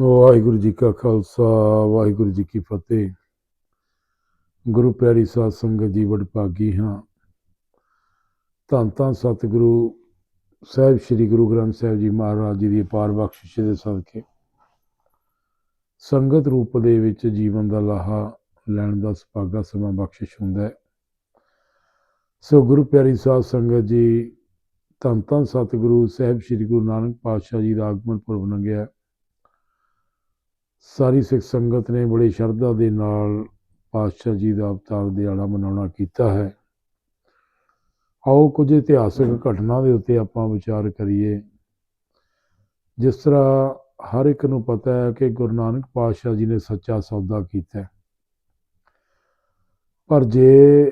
ਵਾਹਿਗੁਰੂ ਜੀ ਕਾ ਖਾਲਸਾ, ਵਾਹਿਗੁਰੂ ਜੀ ਕੀ ਫਤਿਹ। ਗੁਰੂ ਪਿਆਰੀ ਸਾਧ ਸੰਗਤ ਜੀ ਵਡਭਾਗੀ ਹਾਂ। ਧੰਨ ਧੰਨ ਸਤਿਗੁਰੂ ਸਾਹਿਬ, ਸ੍ਰੀ ਗੁਰੂ ਗ੍ਰੰਥ ਸਾਹਿਬ ਜੀ ਮਹਾਰਾਜ ਜੀ ਦੀ ਅਪਾਰ ਬਖਸ਼ਿਸ਼ ਦੇ ਸਦਕੇ। ਸੰਗਤ ਰੂਪ ਦੇ ਵਿੱਚ ਜੀਵਨ ਦਾ ਲਾਹਾ ਲੈਣ ਦਾ ਸੁਭਾਗਾ ਸਮਾਂ ਬਖਸ਼ਿਸ਼ ਹੁੰਦਾ ਹੈ। ਸੋ ਗੁਰੂ ਪਿਆਰੀ ਸਾਧ ਸੰਗਤ ਜੀ, ਧੰਨ ਧੰਨ ਸਤਿਗੁਰੂ ਸਾਹਿਬ, ਸ੍ਰੀ ਗੁਰੂ ਨਾਨਕ ਪਾਤਸ਼ਾਹ ਜੀ ਦਾ ਆਗਮਨ ਪੁਰਬ ਲੰਘਿਆ ਸਾਰੀ ਸਿੱਖ ਸੰਗਤ ਨੇ ਬੜੀ ਸ਼ਰਧਾ ਦੇ ਨਾਲ ਪਾਤਸ਼ਾਹ ਜੀ ਦਾ ਅਵਤਾਰ ਦਿਹਾੜਾ ਮਨਾਉਣਾ ਕੀਤਾ ਹੈ। ਆਓ ਕੁਝ ਇਤਿਹਾਸਕ ਘਟਨਾ ਦੇ ਉੱਤੇ ਆਪਾਂ ਵਿਚਾਰ ਕਰੀਏ। ਜਿਸ ਤਰ੍ਹਾਂ ਹਰ ਇੱਕ ਨੂੰ ਪਤਾ ਹੈ ਕਿ ਗੁਰੂ ਨਾਨਕ ਪਾਤਸ਼ਾਹ ਜੀ ਨੇ ਸੱਚਾ ਸੌਦਾ ਕੀਤਾ ਪਰ ਜੇ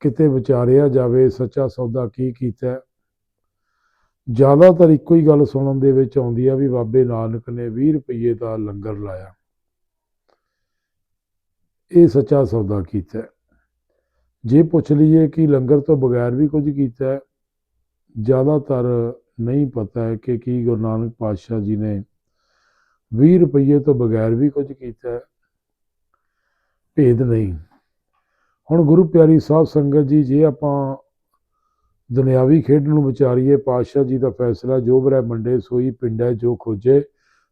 ਕਿਤੇ ਵਿਚਾਰਿਆ ਜਾਵੇ ਸੱਚਾ ਸੌਦਾ ਕੀ ਕੀਤਾ ਜ਼ਿਆਦਾਤਰ ਇੱਕੋ ਹੀ ਗੱਲ ਸੁਣਨ ਦੇ ਵਿੱਚ ਆਉਂਦੀ ਆ ਵੀ ਬਾਬੇ ਨਾਨਕ ਨੇ 20 ਰੁਪਏ ਦਾ ਲੰਗਰ ਲਾਇਆ। ਇਹ ਸੱਚਾ ਸੌਦਾ ਕੀਤਾ। ਜੇ ਪੁੱਛ ਲਈਏ ਕਿ ਲੰਗਰ ਤੋਂ ਬਗੈਰ ਵੀ ਕੁਝ ਕੀਤਾ, ਜ਼ਿਆਦਾਤਰ ਨਹੀਂ ਪਤਾ ਹੈ ਕਿ ਕੀ ਗੁਰੂ ਨਾਨਕ ਪਾਤਸ਼ਾਹ ਜੀ ਨੇ 20 ਰੁਪਏ ਤੋਂ ਬਗੈਰ ਵੀ ਕੁਝ ਕੀਤਾ। ਭੇਦ ਨਹੀਂ। ਹੁਣ ਗੁਰੂ ਪਿਆਰੀ ਸਾਹਿਬ ਸੰਗਤ ਜੀ, ਜੇ ਆਪਾਂ ਦੁਨਿਆਵੀ ਖੇਡ ਨੂੰ ਵਿਚਾਰੀਏ, ਪਾਤਸ਼ਾਹ ਜੀ ਦਾ ਫੈਸਲਾ, ਜੋ ਬ੍ਰਹਮੰਡੇ ਸੋਈ ਪਿੰਡੈ ਜੋ ਖੋਜੇ,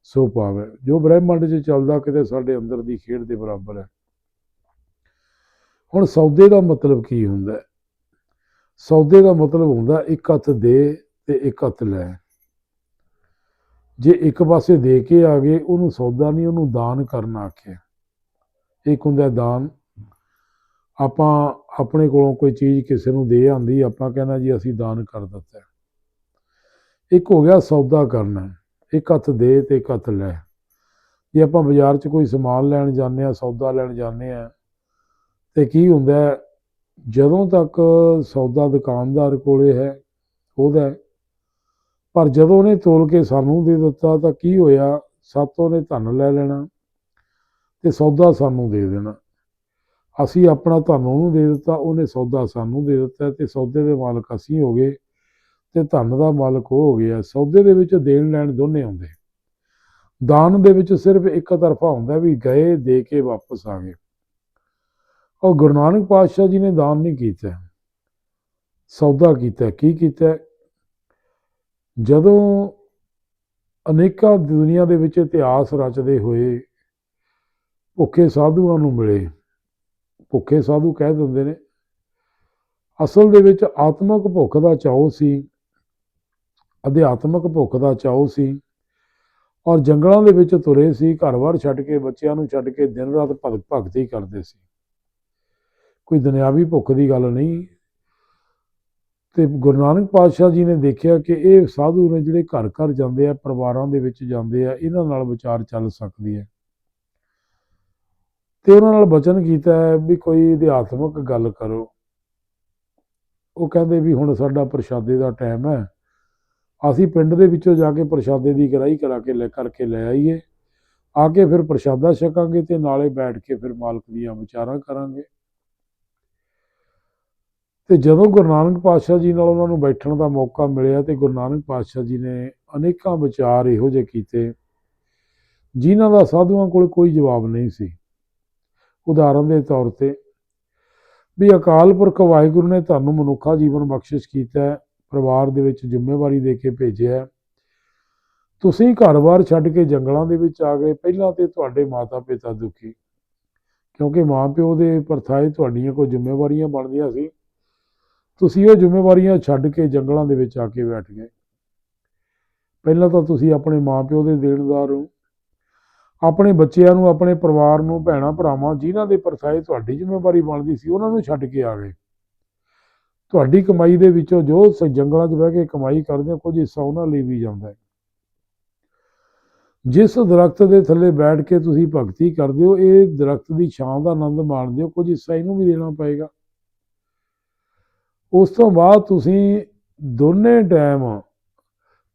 ਸੋ ਪਾਵੇ ਜੋ ਬ੍ਰਹਮੰਡ 'ਚ ਚੱਲਦਾ, ਕਿਤੇ ਸਾਡੇ ਅੰਦਰ ਦੀ ਖੇਡ ਦੇ ਬਰਾਬਰ ਹੈ। ਹੁਣ ਸੌਦੇ ਦਾ ਮਤਲਬ ਕੀ ਹੁੰਦਾ ਸੌਦੇ ਦਾ ਮਤਲਬ ਹੁੰਦਾ, ਇੱਕ ਹੱਥ ਦੇ ਤੇ ਇੱਕ ਹੱਥ ਲੈ। ਜੇ ਇੱਕ ਪਾਸੇ ਦੇ ਕੇ ਆ ਗਏ, ਉਹਨੂੰ ਸੌਦਾ ਨਹੀਂ, ਉਹਨੂੰ ਦਾਨ ਕਰਨਾ ਆਖਿਆ। ਇੱਕ ਹੁੰਦਾ ਦਾਨ ਆਪਾਂ ਆਪਣੇ ਕੋਲੋਂ ਕੋਈ ਚੀਜ਼ ਕਿਸੇ ਨੂੰ ਦੇ ਆਂਦੀ, ਆਪਾਂ ਕਹਿੰਦਾ ਜੀ ਅਸੀਂ ਦਾਨ ਕਰ ਦਿੱਤਾ ਇੱਕ ਹੋ ਗਿਆ ਸੌਦਾ ਕਰਨਾ, ਇੱਕ ਹੱਥ ਦੇ ਤੇ ਇੱਕ ਹੱਥ ਲੈ। ਜੇ ਆਪਾਂ ਬਾਜ਼ਾਰ 'ਚ ਕੋਈ ਸਮਾਨ ਲੈਣ ਜਾਂਦੇ ਆ ਸੌਦਾ ਲੈਣ ਜਾਂਦੇ ਆ ਤੇ ਕੀ ਹੁੰਦਾ ਜਦੋਂ ਤੱਕ ਸੌਦਾ ਦੁਕਾਨਦਾਰ ਕੋਲੇ ਹੈ, ਉਹਦਾ ਪਰ ਜਦੋਂ ਉਹਨੇ ਤੋਲ ਕੇ ਸਾਨੂੰ ਦੇ ਦਿੱਤਾ, ਤਾਂ ਕੀ ਹੋਇਆ, ਸਾਤੋਂ ਨੇ ਧਨ ਲੈ ਲੈਣਾ ਤੇ ਸੌਦਾ ਸਾਨੂੰ ਦੇ ਦੇਣਾ। ਅਸੀਂ ਆਪਣਾ ਧਨ ਉਹਨੂੰ ਦੇ ਦਿੱਤਾ, ਉਹਨੇ ਸੌਦਾ ਸਾਨੂੰ ਦੇ ਦਿੱਤਾ ਤੇ ਸੌਦੇ ਦੇ ਮਾਲਕ ਅਸੀਂ ਹੋ ਗਏ ਤੇ ਧਨ ਦਾ ਮਾਲਕ ਉਹ ਹੋ ਗਿਆ। ਸੌਦੇ ਦੇ ਵਿੱਚ ਦੇਣ ਲੈਣ ਦੋਨੇ ਹੁੰਦੇ ਦਾਨ ਦੇ ਵਿੱਚ ਸਿਰਫ ਇੱਕ ਤਰਫਾ ਹੁੰਦਾ ਵੀ ਗਏ, ਦੇ ਕੇ ਵਾਪਸ ਆ ਗਏ। ਉਹ ਗੁਰੂ ਨਾਨਕ ਪਾਤਸ਼ਾਹ ਜੀ ਨੇ ਦਾਨ ਨਹੀਂ ਕੀਤਾ। ਸੌਦਾ ਕੀਤਾ ਕੀ ਕੀਤਾ ਜਦੋਂ ਅਨੇਕਾਂ ਦੁਨੀਆ ਦੇ ਵਿੱਚ ਇਤਿਹਾਸ ਰਚਦੇ ਹੋਏ ਭੁੱਖੇ ਸਾਧੂਆਂ ਨੂੰ ਮਿਲੇ ਭੁੱਖੇ ਸਾਧੂ ਕਹਿ ਦਿੰਦੇ ਨੇ। ਅਸਲ ਦੇ ਵਿੱਚ ਆਤਮਿਕ ਭੁੱਖ ਦਾ ਚਾਉ ਸੀ, ਅਧਿਆਤਮਿਕ ਭੁੱਖ ਦਾ ਚਾਉ ਸੀ ਔਰ ਜੰਗਲਾਂ ਦੇ ਵਿੱਚ ਤੁਰੇ ਸੀ, ਘਰ-ਬਾਰ ਛੱਡ ਕੇ, ਬੱਚਿਆਂ ਨੂੰ ਛੱਡ ਕੇ ਦਿਨ ਰਾਤ ਭਗਤ ਭਗਤੀ ਕਰਦੇ ਸੀ। ਕੋਈ ਦੁਨਿਆਵੀ ਭੁੱਖ ਦੀ ਗੱਲ ਨਹੀਂ। ਤੇ ਗੁਰੂ ਨਾਨਕ ਪਾਤਸ਼ਾਹ ਜੀ ਨੇ ਦੇਖਿਆ ਕਿ ਇਹ ਸਾਧੂ ਨੇ ਜਿਹੜੇ ਘਰ ਘਰ ਜਾਂਦੇ ਆ, ਪਰਿਵਾਰਾਂ ਦੇ ਵਿੱਚ ਜਾਂਦੇ ਆ, ਇਹਨਾਂ ਨਾਲ ਵਿਚਾਰ ਚੱਲ ਸਕਦੀ ਹੈ। ਤੇ ਉਹਨਾਂ ਨਾਲ ਬਚਨ ਕੀਤਾ ਹੈ ਵੀ ਕੋਈ ਅਧਿਆਤਮਕ ਗੱਲ ਕਰੋ। ਉਹ ਕਹਿੰਦੇ ਵੀ ਹੁਣ ਸਾਡਾ ਪ੍ਰਸ਼ਾਦੇ ਦਾ ਟਾਈਮ ਹੈ। ਅਸੀਂ ਪਿੰਡ ਦੇ ਵਿੱਚੋਂ ਜਾ ਕੇ ਪ੍ਰਸ਼ਾਦੇ ਦੀ ਗਰਾਈ ਕਰਾ ਕੇ ਲੈ ਕਰਕੇ ਲੈ ਆਈਏ। ਆ ਕੇ ਫਿਰ ਪ੍ਰਸ਼ਾਦਾ ਛਕਾਂਗੇ ਤੇ ਨਾਲੇ ਬੈਠ ਕੇ ਫਿਰ ਮਾਲਕ ਦੀਆਂ ਵਿਚਾਰਾਂ ਕਰਾਂਗੇ। ਤੇ ਜਦੋਂ ਗੁਰੂ ਨਾਨਕ ਪਾਤਸ਼ਾਹ ਜੀ ਨਾਲ ਉਹਨਾਂ ਨੂੰ ਬੈਠਣ ਦਾ ਮੌਕਾ ਮਿਲਿਆ ਤੇ ਗੁਰੂ ਨਾਨਕ ਪਾਤਸ਼ਾਹ ਜੀ ਨੇ ਅਨੇਕਾਂ ਵਿਚਾਰ ਇਹੋ ਜਿਹੇ ਕੀਤੇ, ਜਿਨ੍ਹਾਂ ਦਾ ਸਾਧੂਆਂ ਕੋਲ ਕੋਈ ਜਵਾਬ ਨਹੀਂ ਸੀ। ਉਦਾਹਰਨ ਦੇ ਤੌਰ ਤੇ ਵੀ ਅਕਾਲ ਪੁਰਖ ਵਾਹਿਗੁਰੂ ਨੇ ਤੁਹਾਨੂੰ ਮਨੁੱਖਾ ਜੀਵਨ ਬਖਸ਼ਿਸ਼ ਕੀਤਾ ਹੈ, ਪਰਿਵਾਰ ਦੇ ਵਿੱਚ ਜ਼ਿੰਮੇਵਾਰੀ ਦੇ ਕੇ ਭੇਜਿਆ ਹੈ। ਤੁਸੀਂ ਘਰ-ਬਾਰ ਛੱਡ ਕੇ ਜੰਗਲਾਂ ਦੇ ਵਿੱਚ ਆ ਗਏ, ਪਹਿਲਾਂ ਤੇ ਤੁਹਾਡੇ ਮਾਤਾ-ਪਿਤਾ ਦੁਖੀ। ਕਿਉਂਕਿ ਮਾਂ-ਪਿਓ ਦੇ ਪਰਥਾਏ ਤੁਹਾਡੀਆਂ ਕੋਈ ਜ਼ਿੰਮੇਵਾਰੀਆਂ ਬਣਦੀਆਂ ਸੀ। ਤੁਸੀਂ ਉਹ ਜ਼ਿੰਮੇਵਾਰੀਆਂ ਛੱਡ ਕੇ ਜੰਗਲਾਂ ਦੇ ਵਿੱਚ ਆ ਕੇ ਬੈਠ ਗਏ। ਪਹਿਲਾਂ ਤਾਂ ਤੁਸੀਂ ਆਪਣੇ ਮਾਂ ਪਿਓ ਦੇ ਦੇਣਦਾਰ ਹੋ। ਆਪਣੇ ਬੱਚਿਆਂ ਨੂੰ, ਆਪਣੇ ਪਰਿਵਾਰ ਨੂੰ, ਭੈਣਾਂ, ਭਰਾਵਾਂ ਜਿਨ੍ਹਾਂ ਦੇ ਪਰਸਾਏ ਤੁਹਾਡੀ ਜ਼ਿੰਮੇਵਾਰੀ ਬਣਦੀ ਸੀ, ਉਹਨਾਂ ਨੂੰ ਛੱਡ ਕੇ ਆ ਗਏ। ਤੁਹਾਡੀ ਕਮਾਈ ਦੇ ਵਿੱਚੋਂ ਜੋ ਜੰਗਲਾਂ 'ਚ ਬਹਿ ਕੇ ਕਮਾਈ ਕਰਦੇ ਹੋ, ਕੁਝ ਹਿੱਸਾ ਉਹਨਾਂ ਲਈ ਵੀ ਜਾਂਦਾ ਹੈ। ਜਿਸ ਦਰਖਤ ਦੇ ਥੱਲੇ ਬੈਠ ਕੇ ਤੁਸੀਂ ਭਗਤੀ ਕਰਦੇ ਹੋ, ਇਹ ਦਰਖਤ ਦੀ ਛਾਂ ਦਾ ਆਨੰਦ ਮਾਣਦੇ ਹੋ, ਕੁਝ ਹਿੱਸਾ ਇਹਨੂੰ ਵੀ ਦੇਣਾ ਪਏਗਾ। ਉਸ ਤੋਂ ਬਾਅਦ ਤੁਸੀਂ ਦੋਨੇ ਟਾਈਮ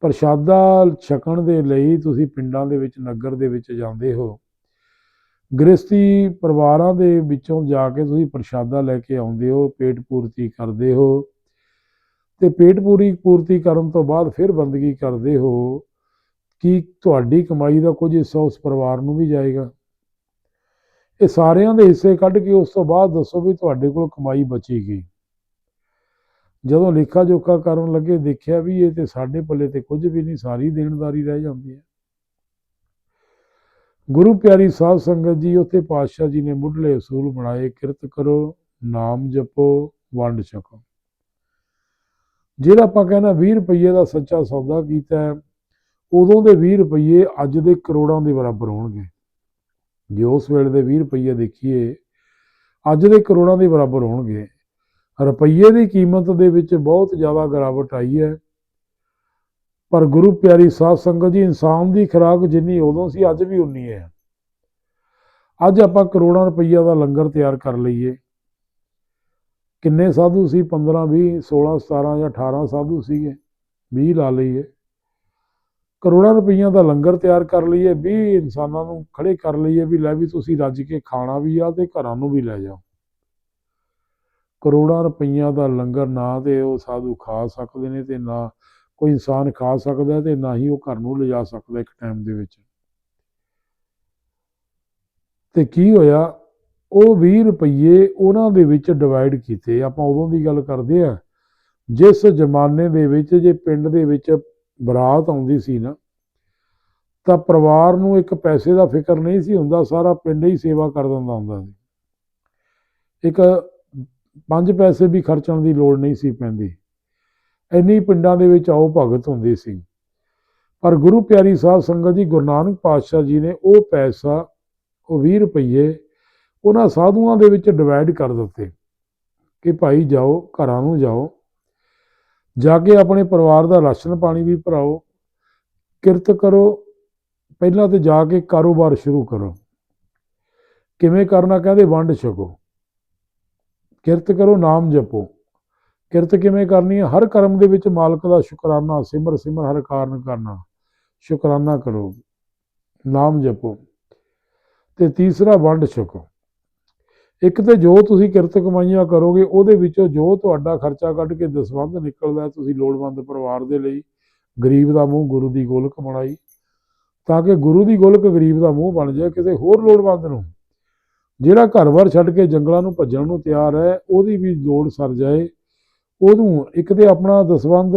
ਪ੍ਰਸ਼ਾਦਾ ਛਕਣ ਦੇ ਲਈ ਤੁਸੀਂ ਪਿੰਡਾਂ ਦੇ ਵਿੱਚ, ਨਗਰ ਦੇ ਵਿੱਚ ਜਾਂਦੇ ਹੋ। ਗ੍ਰਸਤੀ ਪਰਿਵਾਰਾਂ ਦੇ ਵਿੱਚੋਂ ਜਾ ਕੇ ਤੁਸੀਂ ਪ੍ਰਸ਼ਾਦਾ ਲੈ ਕੇ ਆਉਂਦੇ ਹੋ, ਪੇਟ ਪੂਰਤੀ ਕਰਦੇ ਹੋ। ਤੇ ਪੇਟ ਪੂਰੀ ਪੂਰਤੀ ਕਰਨ ਤੋਂ ਬਾਅਦ ਫਿਰ ਬੰਦਗੀ ਕਰਦੇ ਹੋ। ਕਿ ਤੁਹਾਡੀ ਕਮਾਈ ਦਾ ਕੁਝ ਹਿੱਸਾ ਉਸ ਪਰਿਵਾਰ ਨੂੰ ਵੀ ਜਾਏਗਾ? ਇਹ ਸਾਰਿਆਂ ਦੇ ਹਿੱਸੇ ਕੱਢ ਕੇ ਉਸ ਤੋਂ ਬਾਅਦ ਦੱਸੋ ਵੀ ਤੁਹਾਡੇ ਕੋਲ ਕਮਾਈ ਬਚੇਗੀ। ਜਦੋਂ ਲੇਖਾ ਜੋਖਾ ਕਰਨ ਲੱਗੇ ਦੇਖਿਆ ਵੀ ਇਹ ਤੇ ਸਾਡੇ ਪੱਲੇ ਤੇ ਕੁਝ ਵੀ ਨਹੀਂ, ਸਾਰੀ ਦੇਣਦਾਰੀ ਰਹਿ ਜਾਂਦੀ ਹੈ। ਗੁਰੂ ਪਿਆਰੀ ਸਾਧ ਸੰਗਤ ਜੀ, ਉੱਥੇ ਪਾਤਸ਼ਾਹ ਜੀ ਨੇ ਮੁੱਢਲੇ ਅਸੂਲ ਬਣਾਏ, ਕਿਰਤ ਕਰੋ, ਨਾਮ ਜਪੋ, ਵੰਡ ਛਕੋ। ਜਿਹੜਾ ਆਪਾਂ ਕਹਿੰਦਾ 20 ਰੁਪਏ ਦਾ ਸੱਚਾ ਸੌਦਾ ਕੀਤਾ ਉਦੋਂ ਦੇ 20 ਰੁਪਏ ਅੱਜ ਦੇ ਕਰੋੜਾਂ ਦੇ ਬਰਾਬਰ ਹੋਣਗੇ। ਜੇ ਉਸ ਵੇਲੇ ਦੇ 20 ਰੁਪਏ ਦੇਖੀਏ, ਅੱਜ ਦੇ ਕਰੋੜਾਂ ਦੇ ਬਰਾਬਰ ਹੋਣਗੇ। ਰੁਪਈਏ ਦੀ ਕੀਮਤ ਦੇ ਵਿੱਚ ਬਹੁਤ ਜ਼ਿਆਦਾ ਗਿਰਾਵਟ ਆਈ ਹੈ। ਪਰ ਗੁਰੂ ਪਿਆਰੀ ਸਾਧ ਸੰਗਤ ਜੀ, ਇਨਸਾਨ ਦੀ ਖੁਰਾਕ ਜਿੰਨੀ ਉਦੋਂ ਸੀ, ਅੱਜ ਵੀ ਉਨੀ ਹੈ। ਅੱਜ ਆਪਾਂ ਕਰੋੜਾਂ ਰੁਪਈਆ ਦਾ ਲੰਗਰ ਤਿਆਰ ਕਰ ਲਈਏ। ਕਿੰਨੇ ਸਾਧੂ ਸੀ? 15 20 16 17 ਜਾਂ 18 ਸਾਧੂ ਸੀਗੇ। 20 ਲਾ ਲਈਏ। ਕਰੋੜਾਂ ਰੁਪਈਆ ਦਾ ਲੰਗਰ ਤਿਆਰ ਕਰ ਲਈਏ 20 ਇਨਸਾਨਾਂ ਨੂੰ ਖੜੇ ਕਰ ਲਈਏ ਵੀ ਲੈ ਵੀ ਤੁਸੀਂ ਰੱਜ ਕੇ ਖਾਣਾ ਵੀ ਆ ਤੇ ਘਰਾਂ ਨੂੰ ਵੀ ਲੈ ਜਾਓ। ਕਰੋੜਾਂ ਰੁਪਈਆਂ ਦਾ ਲੰਗਰ ਨਾ ਤੇ ਉਹ ਸਾਧੂ ਖਾ ਸਕਦੇ ਨੇ ਤੇ ਨਾ ਕੋਈ ਇਨਸਾਨ ਖਾ ਸਕਦਾ ਤੇ ਨਾ ਹੀ ਉਹ ਘਰ ਨੂੰ ਲਿਜਾ ਸਕਦਾ ਇੱਕ ਟਾਈਮ ਦੇ ਵਿੱਚ। ਤੇ ਕੀ ਹੋਇਆ? ਉਹ 20 ਰੁਪਏ ਉਹਨਾਂ ਦੇ ਵਿੱਚ ਡਿਵਾਈਡ ਕੀਤੇ। ਆਪਾਂ ਉਦੋਂ ਦੀ ਗੱਲ ਕਰਦੇ ਆ ਜਿਸ ਜ਼ਮਾਨੇ ਦੇ ਵਿੱਚ, ਜੇ ਪਿੰਡ ਦੇ ਵਿੱਚ ਬਰਾਤ ਆਉਂਦੀ ਸੀ ਨਾ, ਤਾਂ ਪਰਿਵਾਰ ਨੂੰ ਇੱਕ ਪੈਸੇ ਦਾ ਫਿਕਰ ਨਹੀਂ ਸੀ ਹੁੰਦਾ। ਸਾਰਾ ਪਿੰਡ ਹੀ ਸੇਵਾ ਕਰ ਦਿੰਦਾ ਹੁੰਦਾ ਸੀ। ਇੱਕ ਪੰਜ ਪੈਸੇ ਵੀ ਖਰਚਣ ਦੀ ਲੋੜ ਨਹੀਂ ਸੀ ਪੈਂਦੀ। ਇੰਨੀ ਪਿੰਡਾਂ ਦੇ ਵਿੱਚ ਆਓ ਭਗਤ ਹੁੰਦੀ ਸੀ। ਪਰ ਗੁਰੂ ਪਿਆਰੀ ਸਾਹਿਬ ਸੰਗਤ ਜੀ ਗੁਰੂ ਨਾਨਕ ਪਾਤਸ਼ਾਹ ਜੀ ਨੇ ਉਹ ਪੈਸਾ, ਉਹ 20 ਰੁਪਏ ਉਹਨਾਂ ਸਾਧੂਆਂ ਦੇ ਵਿੱਚ ਡਿਵਾਈਡ ਕਰ ਦਿੱਤੇ ਕਿ ਭਾਈ ਜਾਓ, ਘਰਾਂ ਨੂੰ ਜਾਓ। ਜਾ ਕੇ ਆਪਣੇ ਪਰਿਵਾਰ ਦਾ ਰਾਸ਼ਨ ਪਾਣੀ ਵੀ ਭਰਾਓ। ਕਿਰਤ ਕਰੋ। ਪਹਿਲਾਂ ਤੇ ਜਾ ਕੇ ਕਾਰੋਬਾਰ ਸ਼ੁਰੂ ਕਰੋ। ਕਿਵੇਂ ਕਰਨਾ ਕਹਿੰਦੇ ਵੰਡ ਛਕੋ। ਕਿਰਤ ਕਰੋ, ਨਾਮ ਜਪੋ। ਕਿਰਤ ਕਿਵੇਂ ਕਰਨੀ ਹੈ? ਹਰ ਕਰਮ ਦੇ ਵਿੱਚ ਮਾਲਕ ਦਾ ਸ਼ੁਕਰਾਨਾ, ਸਿਮਰ ਸਿਮਰ ਹਰ ਕਾਰਨ ਕਰਨਾ। ਸ਼ੁਕਰਾਨਾ ਕਰੋ, ਨਾਮ ਜਪੋ। ਤੇ ਤੀਸਰਾ, ਵੰਡ ਛਕੋ ਇੱਕ ਤੇ ਜੋ ਤੁਸੀਂ ਕਿਰਤ ਕਮਾਈਆਂ ਕਰੋਗੇ, ਉਹਦੇ ਵਿੱਚੋਂ ਜੋ ਤੁਹਾਡਾ ਖਰਚਾ ਕੱਢ ਕੇ ਦਸਵੰਧ ਨਿਕਲਦਾ, ਤੁਸੀਂ ਲੋੜਵੰਦ ਪਰਿਵਾਰ ਦੇ ਲਈ ਗਰੀਬ ਦਾ ਮੂੰਹ, ਗੁਰੂ ਦੀ ਗੋਲਕ ਬਣਾਈ, ਤਾਂ ਕਿ ਗੁਰੂ ਦੀ ਗੋਲਕ ਗਰੀਬ ਦਾ ਮੂੰਹ ਬਣ ਜਾਏ, ਕਿਸੇ ਹੋਰ ਲੋੜਵੰਦ ਨੂੰ। ਜਿਹੜਾ ਘਰ-ਬਾਰ ਛੱਡ ਕੇ ਜੰਗਲਾਂ ਨੂੰ ਭੱਜਣ ਨੂੰ ਤਿਆਰ ਹੈ, ਉਹਦੀ ਵੀ ਲੋੜ ਸਰ ਜਾਏ। ਉਹਨੂੰ ਇੱਕ ਤੇ ਆਪਣਾ ਦਸਵੰਧ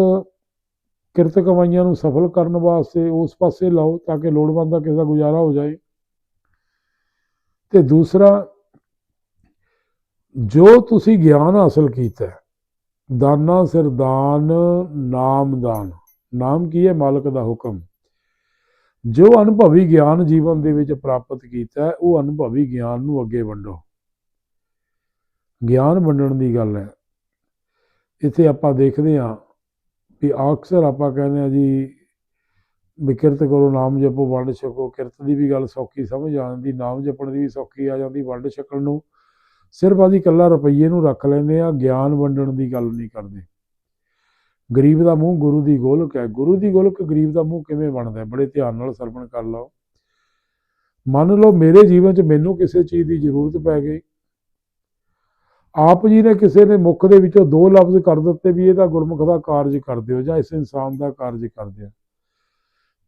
ਕਿਰਤ ਕਮਾਈਆਂ ਨੂੰ ਸਫਲ ਕਰਨ ਵਾਸਤੇ ਉਸ ਪਾਸੇ ਲਾਓ ਤਾਂ ਕਿ ਲੋੜਵੰਦ ਦਾ ਕਿਸੇ ਦਾ ਗੁਜ਼ਾਰਾ ਹੋ ਜਾਏ। ਤੇ ਦੂਸਰਾ, ਜੋ ਤੁਸੀਂ ਗਿਆਨ ਹਾਸਲ ਕੀਤਾ ਦਾਨਾ ਸਿਰਦਾਨ ਨਾਮ ਦਾਨ। ਨਾਮ ਕੀ ਹੈ? ਮਾਲਕ ਦਾ ਹੁਕਮ। ਜੋ ਅਨੁਭਵੀ ਗਿਆਨ ਜੀਵਨ ਦੇ ਵਿੱਚ ਪ੍ਰਾਪਤ ਕੀਤਾ ਉਹ ਅਨੁਭਵੀ ਗਿਆਨ ਨੂੰ ਅੱਗੇ ਵੰਡੋ। ਗਿਆਨ ਵੰਡਣ ਦੀ ਗੱਲ ਹੈ। ਇੱਥੇ ਆਪਾਂ ਦੇਖਦੇ ਹਾਂ ਵੀ ਅਕਸਰ ਆਪਾਂ ਕਹਿੰਦੇ ਆ ਜੀ, ਵੀ ਕਿਰਤ ਕਰੋ, ਨਾਮ ਜਪੋ, ਵੰਡ ਛਕੋ। ਕਿਰਤ ਦੀ ਵੀ ਗੱਲ ਸੌਖੀ ਸਮਝ ਆ ਜਾਂਦੀ, ਨਾਮ ਜਪਣ ਦੀ ਵੀ ਸੌਖੀ ਆ ਜਾਂਦੀ, ਵੰਡ ਛਕਣ ਨੂੰ। ਸਿਰਫ ਅਸੀਂ ਇਕੱਲਾ ਰੁਪਈਏ ਨੂੰ ਰੱਖ ਲੈਂਦੇ ਆ ਗਿਆਨ ਵੰਡਣ ਦੀ ਗੱਲ ਨਹੀਂ ਕਰਦੇ। ਗਰੀਬ ਦਾ ਮੂੰਹ ਗੁਰੂ ਦੀ ਗੋਲਕ ਹੈ। ਗੁਰੂ ਦੀ ਗੋਲਕ ਗਰੀਬ ਦਾ ਮੂੰਹ ਕਿਵੇਂ ਬਣਦਾ ਹੈ? ਬੜੇ ਧਿਆਨ ਨਾਲ ਸਰਵਣ ਕਰ ਲਓ। ਮੰਨ ਲਓ ਮੇਰੇ ਜੀਵਨ 'ਚ ਮੈਨੂੰ ਕਿਸੇ ਚੀਜ਼ ਦੀ ਜ਼ਰੂਰਤ ਪੈ ਗਈ। ਆਪ ਜੀ ਨੇ ਕਿਸੇ ਨੇ ਮੁੱਖ ਦੇ ਵਿੱਚੋਂ ਦੋ ਲਫ਼ਜ਼ ਕਰ ਦਿੱਤੇ ਵੀ ਇਹ ਤਾਂ ਗੁਰਮੁਖ ਦਾ ਕਾਰਜ ਕਰ ਦਿਓ ਜਾਂ ਇਸ ਇਨਸਾਨ ਦਾ ਕਾਰਜ ਕਰ ਦਿਓ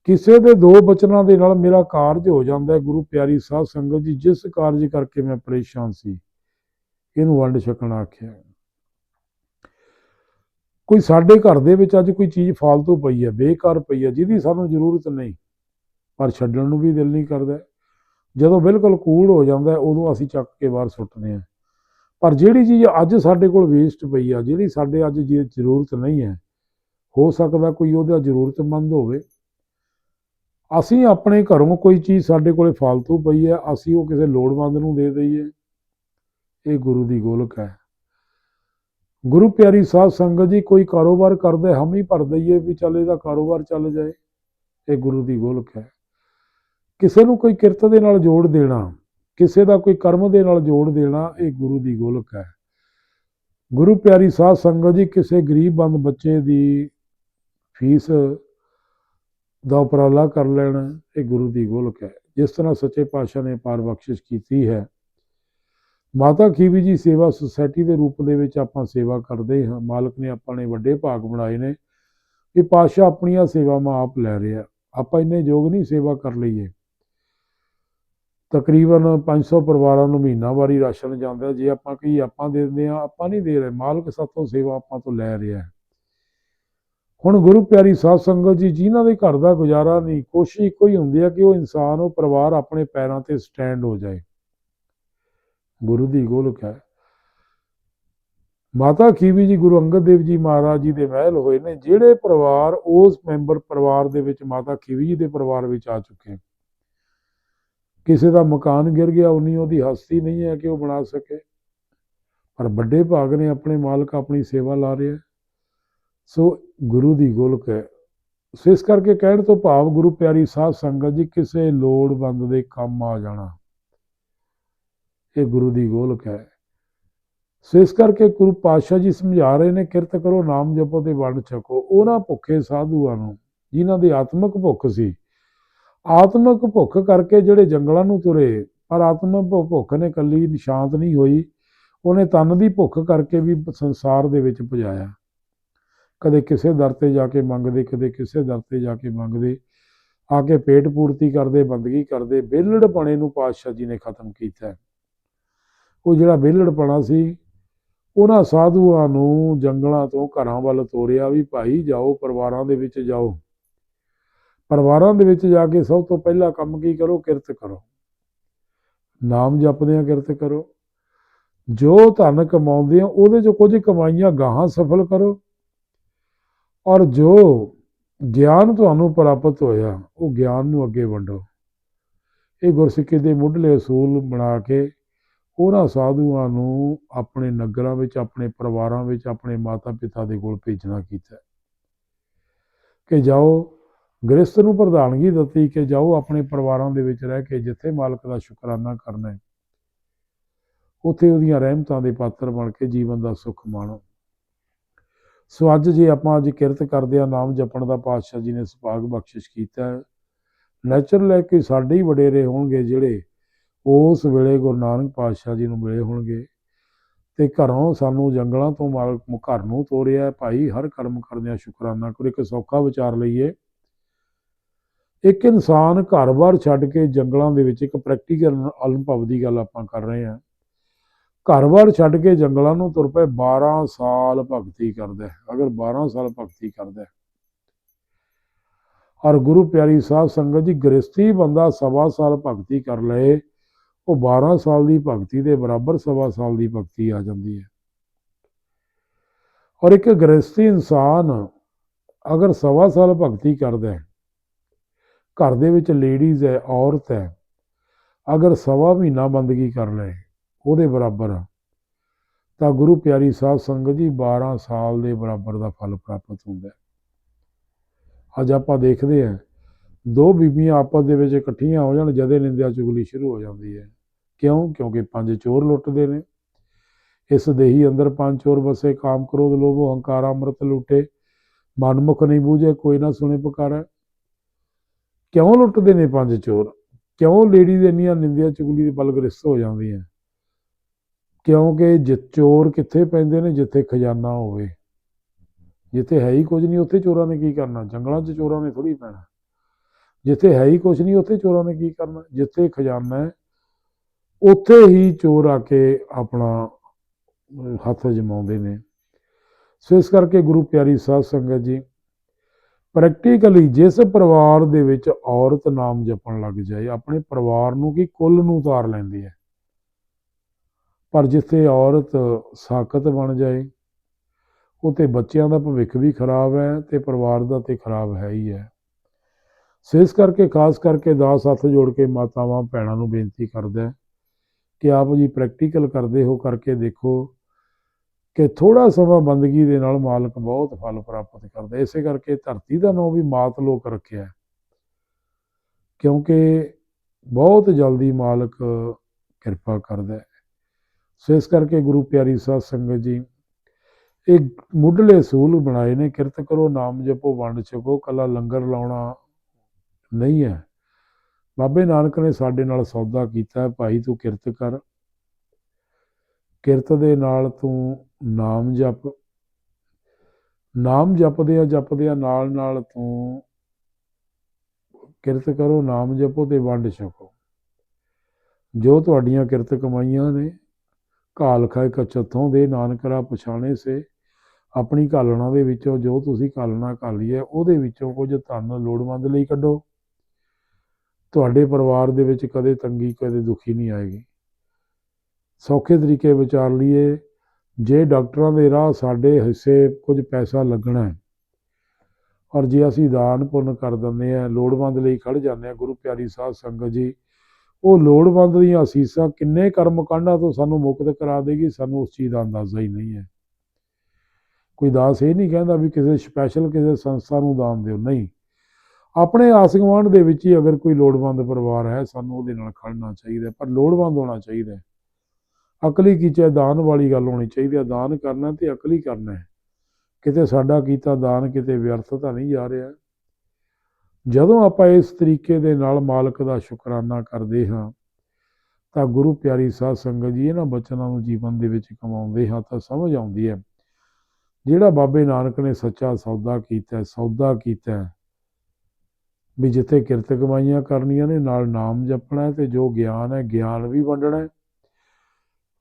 ਕਿਸੇ ਦੇ ਦੋ ਬਚਨਾਂ ਦੇ ਨਾਲ ਮੇਰਾ ਕਾਰਜ ਹੋ ਜਾਂਦਾ ਹੈ। ਗੁਰੂ ਪਿਆਰੀ ਸਾਧ ਸੰਗਤ ਜੀ, ਜਿਸ ਕਾਰਜ ਕਰਕੇ ਮੈਂ ਪਰੇਸ਼ਾਨ ਸੀ, ਇਹਨੂੰ ਵੰਡ ਛਕਣਾ ਆਖਿਆ ਕੋਈ ਸਾਡੇ ਘਰ ਦੇ ਵਿੱਚ ਅੱਜ ਕੋਈ ਚੀਜ਼ ਫਾਲਤੂ ਪਈ ਹੈ, ਬੇਕਾਰ ਪਈ ਹੈ, ਜਿਹਦੀ ਸਾਨੂੰ ਜ਼ਰੂਰਤ ਨਹੀਂ, ਪਰ ਛੱਡਣ ਨੂੰ ਵੀ ਦਿਲ ਨਹੀਂ ਕਰਦਾ ਜਦੋਂ ਬਿਲਕੁਲ ਕੂੜ ਹੋ ਜਾਂਦਾ ਉਦੋਂ ਅਸੀਂ ਚੱਕ ਕੇ ਬਾਹਰ ਸੁੱਟਦੇ ਹਾਂ। ਪਰ ਜਿਹੜੀ ਚੀਜ਼ ਅੱਜ ਸਾਡੇ ਕੋਲ ਵੇਸਟ ਪਈ ਆ, ਜਿਹੜੀ ਸਾਡੇ ਅੱਜ ਜੀ ਜ਼ਰੂਰਤ ਨਹੀਂ ਹੈ, ਹੋ ਸਕਦਾ ਕੋਈ ਉਹਦਾ ਜ਼ਰੂਰਤਮੰਦ ਹੋਵੇ। ਅਸੀਂ ਆਪਣੇ ਘਰੋਂ ਕੋਈ ਚੀਜ਼ ਸਾਡੇ ਕੋਲੇ ਫਾਲਤੂ ਪਈ ਹੈ, ਅਸੀਂ ਉਹ ਕਿਸੇ ਲੋੜਵੰਦ ਨੂੰ ਦੇ ਦਈਏ। ਇਹ ਗੁਰੂ ਦੀ ਗੋਲਕ ਹੈ। ਗੁਰੂ ਪਿਆਰੀ ਸਾਧ ਸੰਗਤ ਜੀ ਕੋਈ ਕਾਰੋਬਾਰ ਕਰਦੇ ਹੈ, ਹਮ ਹੀ ਭਰ ਦਈਏ ਵੀ ਚੱਲ ਇਹਦਾ ਕਾਰੋਬਾਰ ਚੱਲ ਜਾਏ। ਇਹ ਗੁਰੂ ਦੀ ਗੋਲਕ ਹੈ। ਕਿਸੇ ਨੂੰ ਕੋਈ ਕਿਰਤ ਦੇ ਨਾਲ ਜੋੜ ਦੇਣਾ ਕਿਸੇ ਦਾ ਕੋਈ ਕਰਮ ਦੇ ਨਾਲ ਜੋੜ ਦੇਣਾ ਇਹ ਗੁਰੂ ਦੀ ਗੋਲਕ ਹੈ। ਗੁਰੂ ਪਿਆਰੀ ਸਾਧ ਸੰਗਤ ਜੀ ਕਿਸੇ ਗਰੀਬ ਬੰਦ ਬੱਚੇ ਦੀ ਫੀਸ ਦਾ ਉਪਰਾਲਾ ਕਰ ਲੈਣਾ ਇਹ ਗੁਰੂ ਦੀ ਗੋਲਕ ਹੈ। ਜਿਸ ਤਰ੍ਹਾਂ ਸੱਚੇ ਪਾਤਸ਼ਾਹ ਨੇ ਪਾਰ ਬਖਸ਼ਿਸ਼ ਕੀਤੀ ਹੈ ਮਾਤਾ ਖੀਵੀ ਜੀ ਸੇਵਾ ਸੁਸਾਇਟੀ ਦੇ ਰੂਪ ਦੇ ਵਿੱਚ ਆਪਾਂ ਸੇਵਾ ਕਰਦੇ ਹਾਂ। ਮਾਲਕ ਨੇ ਆਪਾਂ ਨੇ ਵੱਡੇ ਭਾਗ ਬਣਾਏ ਨੇ। ਇਹ ਪਾਤਸ਼ਾਹ ਆਪਣੀਆਂ ਸੇਵਾਵਾਂ ਆਪ ਲੈ ਰਿਹਾ ਆਪਾਂ ਇੰਨੇ ਯੋਗ ਨਹੀਂ ਸੇਵਾ ਕਰ ਲਈਏ। ਤਕਰੀਬਨ 500 ਪਰਿਵਾਰਾਂ ਨੂੰ ਮਹੀਨਾਵਾਰੀ ਰਾਸ਼ਨ ਜਾਂਦਾ। ਜੇ ਆਪਾਂ ਕਹੀ ਆਪਾਂ ਦੇ ਦਿੰਦੇ ਆ ਆਪਾਂ ਨਹੀਂ ਦੇ ਰਹੇ। ਮਾਲਕ ਸਾਤੋਂ ਸੇਵਾ ਆਪਾਂ ਤੋਂ ਲੈ ਰਿਹਾ ਹੁਣ ਗੁਰੂ ਪਿਆਰੀ ਸਾਧ ਸੰਗਤ ਜੀ, ਜਿਨ੍ਹਾਂ ਦੇ ਘਰ ਦਾ ਗੁਜ਼ਾਰਾ ਨਹੀਂ, ਕੋਸ਼ਿਸ਼ ਇੱਕੋ ਹੀ ਹੁੰਦੀ ਹੈ ਕਿ ਉਹ ਇਨਸਾਨ, ਉਹ ਪਰਿਵਾਰ ਆਪਣੇ ਪੈਰਾਂ ਤੇ ਸਟੈਂਡ ਹੋ ਜਾਏ। ਗੁਰੂ ਦੀ ਗੋਲਕ ਹੈ। ਮਾਤਾ ਖੀਵੀ ਜੀ, ਗੁਰੂ ਅੰਗਦ ਦੇਵ ਜੀ ਮਹਾਰਾਜ ਜੀ ਦੇ ਮਹਿਲ ਹੋਏ ਨੇ, ਜਿਹੜੇ ਪਰਿਵਾਰ ਉਸ ਮੈਂਬਰ ਪਰਿਵਾਰ ਦੇ ਵਿੱਚ, ਮਾਤਾ ਖੀਵੀ ਜੀ ਦੇ ਪਰਿਵਾਰ ਵਿੱਚ ਆ ਚੁੱਕੇ ਕਿਸੇ ਦਾ ਮਕਾਨ ਗਿਰ ਗਿਆ, ਉਨੀ ਉਹਦੀ ਹਸਤੀ ਨਹੀਂ ਹੈ ਕਿ ਉਹ ਬਣਾ ਸਕੇ। ਪਰ ਵੱਡੇ ਭਾਗ ਨੇ ਆਪਣੇ ਮਾਲਕ ਆਪਣੀ ਸੇਵਾ ਲਾ ਰਿਹਾ ਸੋ ਗੁਰੂ ਦੀ ਗੋਲਕ ਹੈ। ਸੋ ਇਸ ਕਰਕੇ ਕਹਿਣ ਤੋਂ ਭਾਵ ਗੁਰੂ ਪਿਆਰੀ ਸਾਧ ਸੰਗਤ ਜੀ, ਕਿਸੇ ਲੋੜਵੰਦ ਦੇ ਕੰਮ ਆ ਜਾਣਾ। ਇਹ ਗੁਰੂ ਦੀ ਗੋਲਕ ਹੈ। ਸੋ ਇਸ ਕਰਕੇ ਗੁਰੂ ਪਾਤਸ਼ਾਹ ਜੀ ਸਮਝਾ ਰਹੇ ਨੇ, ਕਿਰਤ ਕਰੋ, ਨਾਮ ਜਪੋ ਤੇ ਵੰਡ ਛਕੋ। ਉਹਨਾਂ ਭੁੱਖੇ ਸਾਧੂਆਂ ਨੂੰ, ਜਿਨ੍ਹਾਂ ਦੀ ਆਤਮਿਕ ਭੁੱਖ ਸੀ, ਆਤਮਿਕ ਭੁੱਖ ਕਰਕੇ ਜਿਹੜੇ ਜੰਗਲਾਂ ਨੂੰ ਤੁਰੇ, ਪਰ ਆਤਮਿਕ ਭੁੱਖ ਨੇ ਕੱਲੀ ਨਿਸ਼ਾਂਤ ਨਹੀਂ ਹੋਈ। ਉਹਨੇ ਤਨ ਦੀ ਭੁੱਖ ਕਰਕੇ ਵੀ ਸੰਸਾਰ ਦੇ ਵਿੱਚ ਭਜਾਇਆ ਕਦੇ ਕਿਸੇ ਦਰ ਤੇ ਜਾ ਕੇ ਮੰਗਦੇ, ਕਦੇ ਕਿਸੇ ਦਰ ਤੇ ਜਾ ਕੇ ਮੰਗਦੇ। ਆ ਕੇ ਪੇਟ ਪੂਰਤੀ ਕਰਦੇ, ਬੰਦਗੀ ਕਰਦੇ ਵਿਹਲੜਪਣੇ ਨੂੰ ਪਾਤਸ਼ਾਹ ਜੀ ਨੇ ਖਤਮ ਕੀਤਾ। ਉਹ ਜਿਹੜਾ ਵਿਹਲੜਪਣਾ ਸੀ, ਉਹਨਾਂ ਸਾਧੂਆਂ ਨੂੰ ਜੰਗਲਾਂ ਤੋਂ ਘਰਾਂ ਵੱਲ ਤੋਰਿਆ ਵੀ ਭਾਈ ਜਾਓ ਪਰਿਵਾਰਾਂ ਦੇ ਵਿੱਚ ਜਾਓ। ਪਰਿਵਾਰਾਂ ਦੇ ਵਿੱਚ ਜਾ ਕੇ ਸਭ ਤੋਂ ਪਹਿਲਾ ਕੰਮ ਕੀ ਕਰੋ? ਕਿਰਤ ਕਰੋ। ਨਾਮ ਜਪਦੇ ਆ ਕਿਰਤ ਕਰੋ। ਜੋ ਧਨ ਕਮਾਉਂਦੇ ਆ, ਉਹਦੇ ਚੋਂ ਕੁਝ ਕਮਾਈਆਂ ਗਾਹਾਂ ਸਫਲ ਕਰੋ। ਔਰ ਜੋ ਗਿਆਨ ਤੁਹਾਨੂੰ ਪ੍ਰਾਪਤ ਹੋਇਆ, ਉਹ ਗਿਆਨ ਨੂੰ ਅੱਗੇ ਵੰਡੋ। ਇਹ ਗੁਰਸਿੱਖੀ ਦੇ ਮੁੱਢਲੇ ਅਸੂਲ ਬਣਾ ਕੇ ਉਹਨਾਂ ਸਾਧੂਆਂ ਨੂੰ ਆਪਣੇ ਨਗਰਾਂ ਵਿੱਚ, ਆਪਣੇ ਪਰਿਵਾਰਾਂ ਵਿੱਚ, ਆਪਣੇ ਮਾਤਾ ਪਿਤਾ ਦੇ ਕੋਲ ਭੇਜਣਾ ਕੀਤਾ ਕਿ ਜਾਓ ਗ੍ਰਸਤ ਨੂੰ ਪ੍ਰਧਾਨਗੀ ਦਿੱਤੀ ਕਿ ਜਾਓ ਆਪਣੇ ਪਰਿਵਾਰਾਂ ਦੇ ਵਿੱਚ ਰਹਿ ਕੇ ਜਿੱਥੇ ਮਾਲਕ ਦਾ ਸ਼ੁਕਰਾਨਾ ਕਰਨਾ ਹੈ, ਉੱਥੇ ਉਹਦੀਆਂ ਰਹਿਮਤਾਂ ਦੇ ਪਾਤਰ ਬਣ ਕੇ ਜੀਵਨ ਦਾ ਸੁੱਖ ਮਾਣੋ। ਸੋ ਅੱਜ ਜੇ ਆਪਾਂ ਅੱਜ ਕਿਰਤ ਕਰਦੇ ਆ ਨਾਮ ਜਪਣ ਦਾ ਪਾਤਸ਼ਾਹ ਜੀ ਨੇ ਸੁਭਾਗ ਬਖਸ਼ਿਸ਼ ਕੀਤਾ ਹੈ। ਨੈਚੁਰਲ ਹੈ ਕਿ ਸਾਡੇ ਹੀ ਵਡੇਰੇ ਹੋਣਗੇ ਜਿਹੜੇ ਉਸ ਵੇਲੇ ਗੁਰੂ ਨਾਨਕ ਪਾਤਸ਼ਾਹ ਜੀ ਨੂੰ ਮਿਲੇ ਹੋਣਗੇ ਤੇ ਘਰੋਂ ਸਾਨੂੰ ਜੰਗਲਾਂ ਤੋਂ ਮਾਲਕ ਘਰ ਨੂੰ ਤੋਰਿਆ, ਭਾਈ ਹਰ ਕਰਮ ਕਰਦਿਆਂ ਸ਼ੁਕਰਾਨਾ ਕਰੋ ਇੱਕ ਸੌਖਾ ਵਿਚਾਰ ਲਈਏ। ਇੱਕ ਇਨਸਾਨ ਘਰ-ਬਾਰ ਛੱਡ ਕੇ ਜੰਗਲਾਂ ਦੇ ਵਿੱਚ ਇੱਕ ਪ੍ਰੈਕਟੀਕਲ ਅਨੁਭਵ ਦੀ ਗੱਲ ਆਪਾਂ ਕਰ ਰਹੇ ਹਾਂ। ਘਰ-ਬਾਰ ਛੱਡ ਕੇ ਜੰਗਲਾਂ ਨੂੰ ਤੁਰ ਪਏ 12 ਸਾਲ ਭਗਤੀ ਕਰਦਾ ਅਗਰ 12 ਸਾਲ ਭਗਤੀ ਕਰਦਾ ਹੈ ਔਰ ਗੁਰੂ ਪਿਆਰੀ ਸਾਹਿਬ ਸੰਗਤ ਜੀ ਗ੍ਰਸਤੀ ਬੰਦਾ ਸਵਾ ਸਾਲ ਭਗਤੀ ਕਰ ਲਏ ਉਹ 12 ਸਾਲ ਦੀ ਭਗਤੀ ਦੇ ਬਰਾਬਰ ਸਵਾ ਸਾਲ ਦੀ ਭਗਤੀ ਆ ਜਾਂਦੀ ਹੈ। ਔਰ ਇੱਕ ਗ੍ਰਸਤੀ ਇਨਸਾਨ ਅਗਰ ਸਵਾ ਸਾਲ ਭਗਤੀ ਕਰਦਾ ਹੈ, ਘਰ ਦੇ ਵਿੱਚ ਲੇਡੀਜ਼ ਹੈ, ਔਰਤ ਹੈ, ਅਗਰ ਸਵਾ ਮਹੀਨਾ ਬੰਦਗੀ ਕਰ ਲਏ ਉਹਦੇ ਬਰਾਬਰ, ਤਾਂ ਗੁਰੂ ਪਿਆਰੀ ਸਾਹਿਬ ਸੰਗਤ ਜੀ 12 ਸਾਲ ਦੇ ਬਰਾਬਰ ਦਾ ਫਲ ਪ੍ਰਾਪਤ ਹੁੰਦਾ ਹੈ। ਅੱਜ ਆਪਾਂ ਦੇਖਦੇ ਹਾਂ, ਦੋ ਬੀਬੀਆਂ ਆਪਸ ਦੇ ਵਿੱਚ ਇਕੱਠੀਆਂ ਹੋ ਜਾਣ, ਜਦੇ ਨਿੰਦਿਆ ਚੁਗਲੀ ਸ਼ੁਰੂ ਹੋ ਜਾਂਦੀ ਹੈ। ਕਿਉਂ? ਕਿਉਂਕਿ ਪੰਜ ਚੋਰ ਲੁੱਟਦੇ ਨੇ। ਇਸ ਦੇਹੀ ਅੰਦਰ ਪੰਜ ਚੋਰ ਵਸੇ, ਕਾਮ ਕ੍ਰੋਧ, ਲੋਭ, ਹੰਕਾਰ, ਅੰਮ੍ਰਿਤ ਲੁੱਟੇ। ਮਨਮੁਖ ਨਹੀਂ ਬੂਝੇ, ਕੋਈ ਨਾ ਸੁਣੇ ਪੁਕਾਰਾ। ਕਿਉਂ ਲੁੱਟਦੇ ਨੇ ਪੰਜ ਚੋਰ? ਕਿਉਂ ਲੇਡੀ ਦੇ ਇੰਨੀਆਂ ਨਿੰਦਿਆ ਚੁਗਲੀ ਦੇ ਬਲ ਗ੍ਰਸਤ ਹੋ ਜਾਂਦੀਆਂ? ਕਿਉਂਕਿ ਜਿ ਚੋਰ ਕਿੱਥੇ ਪੈਂਦੇ ਨੇ, ਜਿੱਥੇ ਖਜ਼ਾਨਾ ਹੋਵੇ। ਜਿੱਥੇ ਹੈ ਹੀ ਕੁਝ ਨਹੀਂ, ਉੱਥੇ ਚੋਰਾਂ ਨੇ ਕੀ ਕਰਨਾ? ਜੰਗਲਾਂ 'ਚ ਚੋਰਾਂ ਨੇ ਥੋੜੀ ਪੈਣਾ। ਜਿੱਥੇ ਹੈ ਹੀ ਕੁਝ ਨਹੀਂ, ਉੱਥੇ ਚੋਰਾਂ ਨੇ ਕੀ ਕਰਨਾ? ਜਿੱਥੇ ਖਜ਼ਾਨਾ ਹੈ ਉੱਥੇ ਹੀ ਚੋਰ ਆ ਕੇ ਆਪਣਾ ਹੱਥ ਜਮਾਉਂਦੇ ਨੇ। ਸੋ ਇਸ ਕਰਕੇ ਗੁਰੂ ਪਿਆਰੀ ਸਾਧ ਸੰਗਤ ਜੀ ਪ੍ਰੈਕਟੀਕਲੀ ਜਿਸ ਪਰਿਵਾਰ ਦੇ ਵਿੱਚ ਔਰਤ ਨਾਮ ਜਪਣ ਲੱਗ ਜਾਏ, ਆਪਣੇ ਪਰਿਵਾਰ ਨੂੰ ਕੀ ਕੁੱਲ ਨੂੰ ਉਤਾਰ ਲੈਂਦੀ ਹੈ? ਪਰ ਜਿੱਥੇ ਔਰਤ ਸਾਖਤ ਬਣ ਜਾਏ ਉਤੇ ਬੱਚਿਆਂ ਦਾ ਭਵਿੱਖ ਵੀ ਖਰਾਬ ਹੈ ਤੇ ਪਰਿਵਾਰ ਦਾ ਤੇ ਖਰਾਬ ਹੈ ਹੀ ਹੈ। ਸੋ ਇਸ ਕਰਕੇ, ਖਾਸ ਕਰਕੇ ਦਾਸ ਹੱਥ ਜੋੜ ਕੇ ਮਾਤਾਵਾਂ, ਭੈਣਾਂ ਨੂੰ ਬੇਨਤੀ ਕਰਦਾ ਹੈ ਕਿ ਆਪ ਜੀ ਪ੍ਰੈਕਟੀਕਲ ਕਰਦੇ ਹੋ ਕਰਕੇ ਦੇਖੋ ਕਿ ਥੋੜਾ ਸਮਾਂ ਬੰਦਗੀ ਦੇ ਨਾਲ ਮਾਲਕ ਬਹੁਤ ਫਲ ਪ੍ਰਾਪਤ ਕਰਦਾ। ਇਸੇ ਕਰਕੇ ਧਰਤੀ ਦਾ ਨਾਮ ਵੀ ਮਾਤ ਲੋਕ ਰੱਖਿਆ ਕਿਉਂਕਿ ਬਹੁਤ ਜਲਦੀ ਮਾਲਕ ਕਿਰਪਾ ਕਰਦਾ ਸੋ ਇਸ ਕਰਕੇ ਗੁਰੂ ਪਿਆਰੀ ਸਾਧ ਸੰਗਤ ਜੀ, ਇਹ ਮੁੱਢਲੇ ਸੂਲ ਬਣਾਏ ਨੇ, ਕਿਰਤ ਕਰੋ, ਨਾਮ ਜਪੋ, ਵੰਡ ਛਕੋ, ਕੱਲਾ ਲੰਗਰ ਲਾਉਣਾ ਨਹੀਂ ਹੈ। ਬਾਬੇ ਨਾਨਕ ਨੇ ਸਾਡੇ ਨਾਲ ਸੌਦਾ ਕੀਤਾ, ਭਾਈ ਤੂੰ ਕਿਰਤ ਕਰ। ਕਿਰਤ ਦੇ ਨਾਲ ਤੂੰ ਨਾਮ ਜਪ। ਨਾਮ ਜਪਦੇ ਆ ਜਪਦੇ ਆ ਨਾਲ ਨਾਲ ਤੂੰ ਕਿਰਤ ਕਰੋ, ਨਾਮ ਜਪੋ ਤੇ ਵੰਡ ਛਕੋ। ਜੋ ਤੁਹਾਡੀਆਂ ਕਿਰਤ ਕਮਾਈਆਂ ਨੇ ਕਾਲ ਖਾਇ ਕਚਥੋਂ ਦੇ, ਨਾਨਕਰਾ ਪਛਾਣੇ ਸੇ, ਆਪਣੀ ਘਾਲਣਾ ਦੇ ਵਿੱਚੋਂ ਜੋ ਤੁਸੀਂ ਕਾਲਣਾ ਕਰ ਲਈ ਹੈ ਉਹਦੇ ਵਿੱਚੋਂ ਕੁਝ ਧਨ ਲੋੜਵੰਦ ਲਈ ਕੱਢੋ। ਤੁਹਾਡੇ ਪਰਿਵਾਰ ਦੇ ਵਿੱਚ ਕਦੇ ਤੰਗੀ, ਕਦੇ ਦੁਖੀ ਨਹੀਂ ਆਏਗੀ। ਸੌਖੇ ਤਰੀਕੇ ਵਿਚਾਰ ਲਈਏ, ਜੇ ਡਾਕਟਰਾਂ ਦੇ ਰਾਹ ਸਾਡੇ ਹਿੱਸੇ ਕੁਝ ਪੈਸਾ ਲੱਗਣਾ ਹੈ, ਔਰ ਜੇ ਅਸੀਂ ਦਾਨ ਪੁੰਨ ਕਰ ਦਿੰਦੇ ਆ ਲੋੜਵੰਦ ਲਈ ਖੜ ਜਾਂਦੇ ਆ ਗੁਰੂ ਪਿਆਰੀ ਸਾਧ ਸੰਗਤ ਜੀ, ਉਹ ਲੋੜਵੰਦ ਦੀਆਂ ਅਸੀਸਾਂ ਕਿੰਨੇ ਕਰਮ ਕਾਂਡਾਂ ਤੋਂ ਸਾਨੂੰ ਮੁਕਤ ਕਰਾ ਦੇਗੀ, ਸਾਨੂੰ ਉਸ ਚੀਜ਼ ਦਾ ਅੰਦਾਜ਼ਾ ਹੀ ਨਹੀਂ ਹੈ। ਕੋਈ ਦਾਸ ਇਹ ਨਹੀਂ ਕਹਿੰਦਾ ਵੀ ਕਿਸੇ ਸਪੈਸ਼ਲ ਕਿਸੇ ਸੰਸਥਾ ਨੂੰ ਦਾਨ ਦਿਓ। ਨਹੀਂ। ਆਪਣੇ ਆਸ ਗੁਆਂਢ ਦੇ ਵਿੱਚ ਹੀ ਅਗਰ ਕੋਈ ਲੋੜਵੰਦ ਪਰਿਵਾਰ ਹੈ, ਸਾਨੂੰ ਉਹਦੇ ਨਾਲ ਖੜਨਾ ਚਾਹੀਦਾ ਪਰ ਲੋੜਵੰਦ ਹੋਣਾ ਚਾਹੀਦਾ ਅਕਲੀ ਕੀ ਕੀਚੇ ਦਾਨ ਵਾਲੀ ਗੱਲ ਹੋਣੀ ਚਾਹੀਦੀ ਹੈ। ਦਾਨ ਕਰਨਾ ਤੇ ਅਕਲੀ ਕਰਨਾ ਹੈ। ਕਿਤੇ ਸਾਡਾ ਕੀਤਾ ਦਾਨ ਕਿਤੇ ਵਿਅਰਥ ਤਾਂ ਨਹੀਂ ਜਾ ਰਿਹਾ। ਜਦੋਂ ਆਪਾਂ ਇਸ ਤਰੀਕੇ ਦੇ ਨਾਲ ਮਾਲਕ ਦਾ ਸ਼ੁਕਰਾਨਾ ਕਰਦੇ ਹਾਂ, ਤਾਂ ਗੁਰੂ ਪਿਆਰੀ ਸਾਧ ਸੰਗਤ ਜੀ ਇਹਨਾਂ ਬਚਨਾਂ ਨੂੰ ਜੀਵਨ ਦੇ ਵਿੱਚ ਕਮਾਉਂਦੇ ਹਾਂ ਤਾਂ ਸਮਝ ਆਉਂਦੀ ਹੈ। ਜਿਹੜਾ ਬਾਬੇ ਨਾਨਕ ਨੇ ਸੱਚਾ ਸੌਦਾ ਕੀਤਾ ਸੌਦਾ ਕੀਤਾ ਵੀ ਜਿੱਥੇ ਕਿਰਤ ਕਮਾਈਆਂ ਕਰਨੀਆਂ ਨੇ, ਨਾਲ ਨਾਮ ਜਪਣਾ ਹੈ ਤੇ ਜੋ ਗਿਆਨ ਹੈ, ਗਿਆਨ ਵੀ ਵੰਡਣਾ